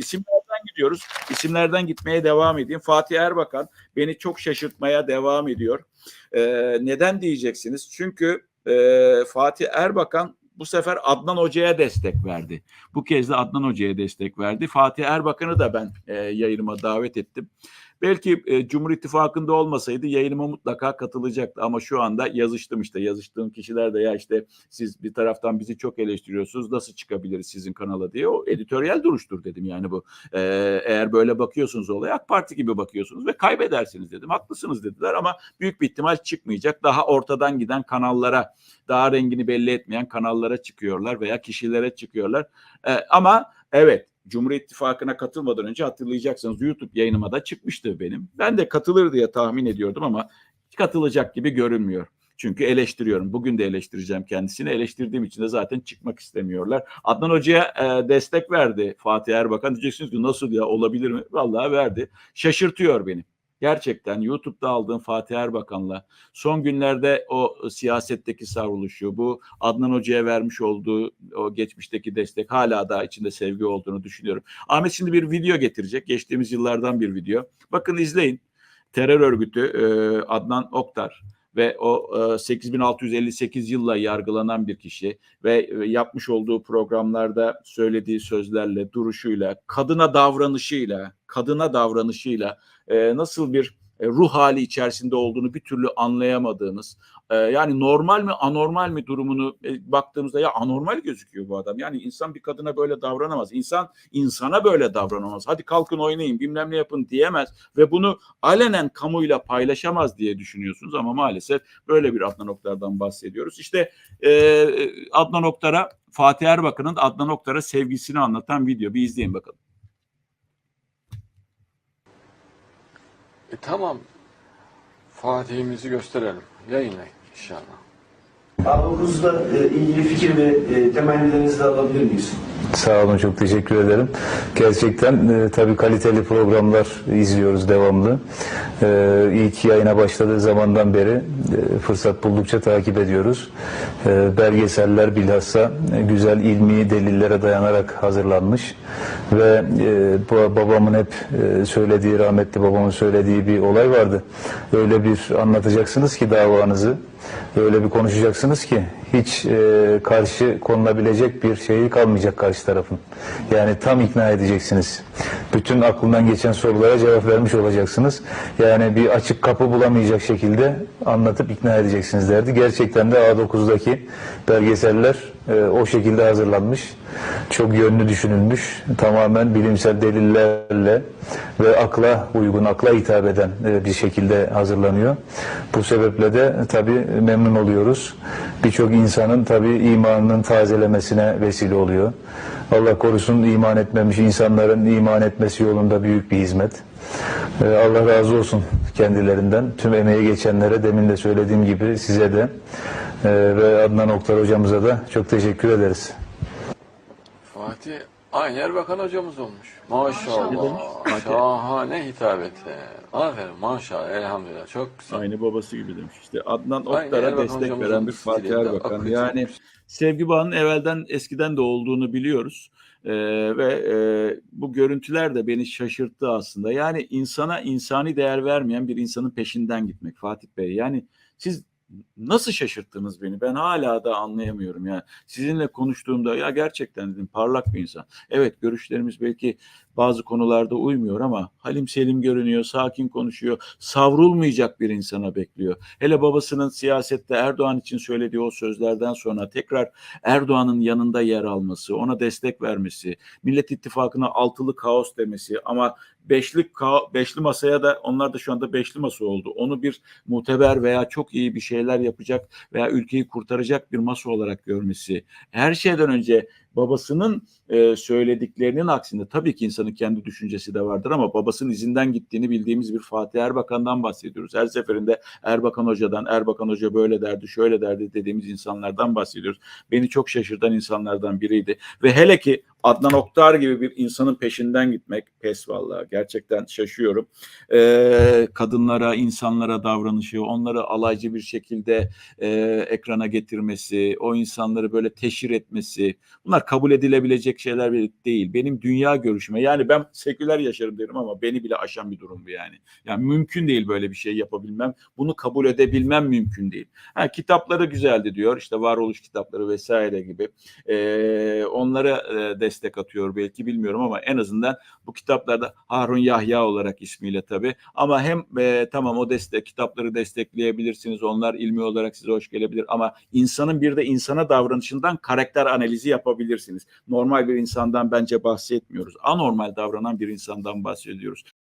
isimlerden gidiyoruz. İsimlerden gitmeye devam edeyim. Fatih Erbakan beni çok şaşırtmaya devam ediyor. E, neden diyeceksiniz? Çünkü e, Fatih Erbakan bu sefer Adnan Hoca'ya destek verdi. Bu kez de Adnan Hoca'ya destek verdi. Fatih Erbakan'ı da ben e, yayınıma davet ettim. Belki e, Cumhur İttifakı'nda olmasaydı yayınıma mutlaka katılacaktı ama şu anda yazıştım işte. Yazıştığım kişiler de ya işte siz bir taraftan bizi çok eleştiriyorsunuz nasıl çıkabiliriz sizin kanala? diye. O editoryal duruştur dedim yani bu. E, eğer böyle bakıyorsunuz olaya AK Parti gibi bakıyorsunuz ve kaybedersiniz dedim. Haklısınız dediler ama büyük bir ihtimal çıkmayacak. Daha ortadan giden kanallara daha rengini belli etmeyen kanallara çıkıyorlar veya kişilere çıkıyorlar. E, ama evet Cumhur İttifakı'na katılmadan önce hatırlayacaksınız YouTube yayınıma da çıkmıştı benim. Ben de katılır diye tahmin ediyordum ama katılacak gibi görünmüyor. Çünkü eleştiriyorum. Bugün de eleştireceğim kendisini. Eleştirdiğim için de zaten çıkmak istemiyorlar. Adnan Hoca'ya e, destek verdi Fatih Erbakan. Diyeceksiniz ki nasıl ya olabilir mi? Vallahi verdi. Şaşırtıyor beni. Gerçekten YouTube'da aldığım Fatih Erbakan'la son günlerde o siyasetteki savruluşu, bu Adnan Hoca'ya vermiş olduğu o geçmişteki destek hala da içinde sevgi olduğunu düşünüyorum. Ahmet şimdi bir video getirecek. Geçtiğimiz yıllardan bir video. Bakın izleyin. Terör örgütü e, Adnan Oktar ve o e, 8658 yılla yargılanan bir kişi ve e, yapmış olduğu programlarda söylediği sözlerle, duruşuyla, kadına davranışıyla, kadına davranışıyla e, nasıl bir e, ruh hali içerisinde olduğunu bir türlü anlayamadığınız e, yani normal mi anormal mi durumunu e, baktığımızda ya anormal gözüküyor bu adam. Yani insan bir kadına böyle davranamaz. İnsan insana böyle davranamaz. Hadi kalkın oynayın bilmem ne yapın diyemez ve bunu alenen kamuyla paylaşamaz diye düşünüyorsunuz ama maalesef böyle bir Adnan Oktar'dan bahsediyoruz. İşte e, Adnan Oktar'a Fatih Erbakan'ın Adnan Oktar'a sevgisini anlatan video bir izleyin bakalım. E tamam. Fatih'imizi gösterelim. Yayınlayın inşallah. A9'da e, ilgili fikir ve e, temennilerinizi de alabilir miyiz? Sağ olun, çok teşekkür ederim. Gerçekten e, tabii kaliteli programlar izliyoruz devamlı. E, ilk yayına başladığı zamandan beri e, fırsat buldukça takip ediyoruz. E, belgeseller bilhassa e, güzel ilmi delillere dayanarak hazırlanmış ve e, bu babamın hep e, söylediği, rahmetli babamın söylediği bir olay vardı. Öyle bir anlatacaksınız ki davanızı, öyle bir konuşacaksınız ki hiç e, karşı konulabilecek bir şeyi kalmayacak karşı tarafın. Yani tam ikna edeceksiniz. Bütün aklından geçen sorulara cevap vermiş olacaksınız. Yani bir açık kapı bulamayacak şekilde anlatıp ikna edeceksiniz derdi. Gerçekten de A9'daki belgeseller e, o şekilde hazırlanmış. Çok yönlü düşünülmüş. Tamamen bilimsel delillerle ve akla uygun, akla hitap eden e, bir şekilde hazırlanıyor. Bu sebeple de tabii memnun oluyoruz. Birçok insanın tabii imanının tazelemesine vesile oluyor. Allah korusun iman etmemiş insanların iman etmesi yolunda büyük bir hizmet. Ee, Allah razı olsun kendilerinden. Tüm emeği geçenlere demin de söylediğim gibi size de ve Adnan Oktar hocamıza da çok teşekkür ederiz. Fatih aynı Erbakan hocamız olmuş. Maşallah. Şahane hitabeti. Aferin maşallah elhamdülillah. Çok güzel. Aynı babası gibi demiş. İşte Adnan Oktar'a destek veren bir Fatih Erbakan. Yani sevgi bağının evvelden eskiden de olduğunu biliyoruz. Ee, ve e, bu görüntüler de beni şaşırttı aslında. Yani insana insani değer vermeyen bir insanın peşinden gitmek Fatih Bey. Yani siz nasıl şaşırttınız beni? Ben hala da anlayamıyorum ya. Sizinle konuştuğumda ya gerçekten dedim parlak bir insan. Evet görüşlerimiz belki bazı konularda uymuyor ama halim selim görünüyor, sakin konuşuyor, savrulmayacak bir insana bekliyor. Hele babasının siyasette Erdoğan için söylediği o sözlerden sonra tekrar Erdoğan'ın yanında yer alması, ona destek vermesi, Millet İttifakı'na altılı kaos demesi ama beşli beşli masaya da onlar da şu anda beşli masa oldu. Onu bir muteber veya çok iyi bir şeyler yapacak veya ülkeyi kurtaracak bir masa olarak görmesi. Her şeyden önce babasının e, söylediklerinin aksinde tabii ki insanın kendi düşüncesi de vardır ama babasının izinden gittiğini bildiğimiz bir Fatih Erbakan'dan bahsediyoruz. Her seferinde Erbakan Hoca'dan, Erbakan Hoca böyle derdi, şöyle derdi dediğimiz insanlardan bahsediyoruz. Beni çok şaşırtan insanlardan biriydi. Ve hele ki Adnan Oktar gibi bir insanın peşinden gitmek pes vallahi gerçekten şaşıyorum. Ee, kadınlara, insanlara davranışı, onları alaycı bir şekilde e, ekrana getirmesi, o insanları böyle teşhir etmesi bunlar kabul edilebilecek şeyler değil. Benim dünya görüşüme yani ben seküler yaşarım derim ama beni bile aşan bir durum bu yani. Yani mümkün değil böyle bir şey yapabilmem. Bunu kabul edebilmem mümkün değil. Ha, kitapları güzeldi diyor. İşte varoluş kitapları vesaire gibi. Ee, onlara e, destek atıyor belki bilmiyorum ama en azından bu kitaplarda Harun Yahya olarak ismiyle tabii. Ama hem e, tamam o destek kitapları destekleyebilirsiniz. Onlar ilmi olarak size hoş gelebilir ama insanın bir de insana davranışından karakter analizi yapabilirsiniz. Normal bir insandan bence bahsetmiyoruz. Anormal davranan bir insandan bahsediyoruz.